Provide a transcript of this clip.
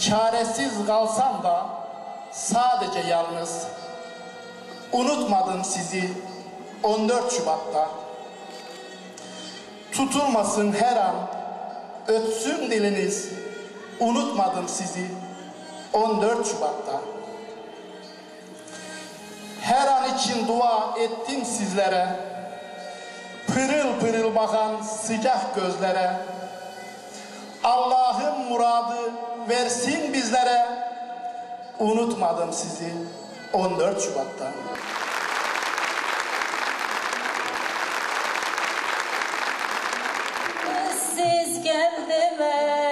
Çaresiz kalsam da sadece yalnız unutmadım sizi 14 Şubat'ta. Tutulmasın her an, ötsün diliniz, unutmadım sizi 14 Şubat'ta. Her an için dua ettim sizlere, pırıl pırıl bakan sıcak gözlere. Allah'ın muradı versin bizlere, unutmadım sizi 14 Şubat'ta. Siz geldi mi?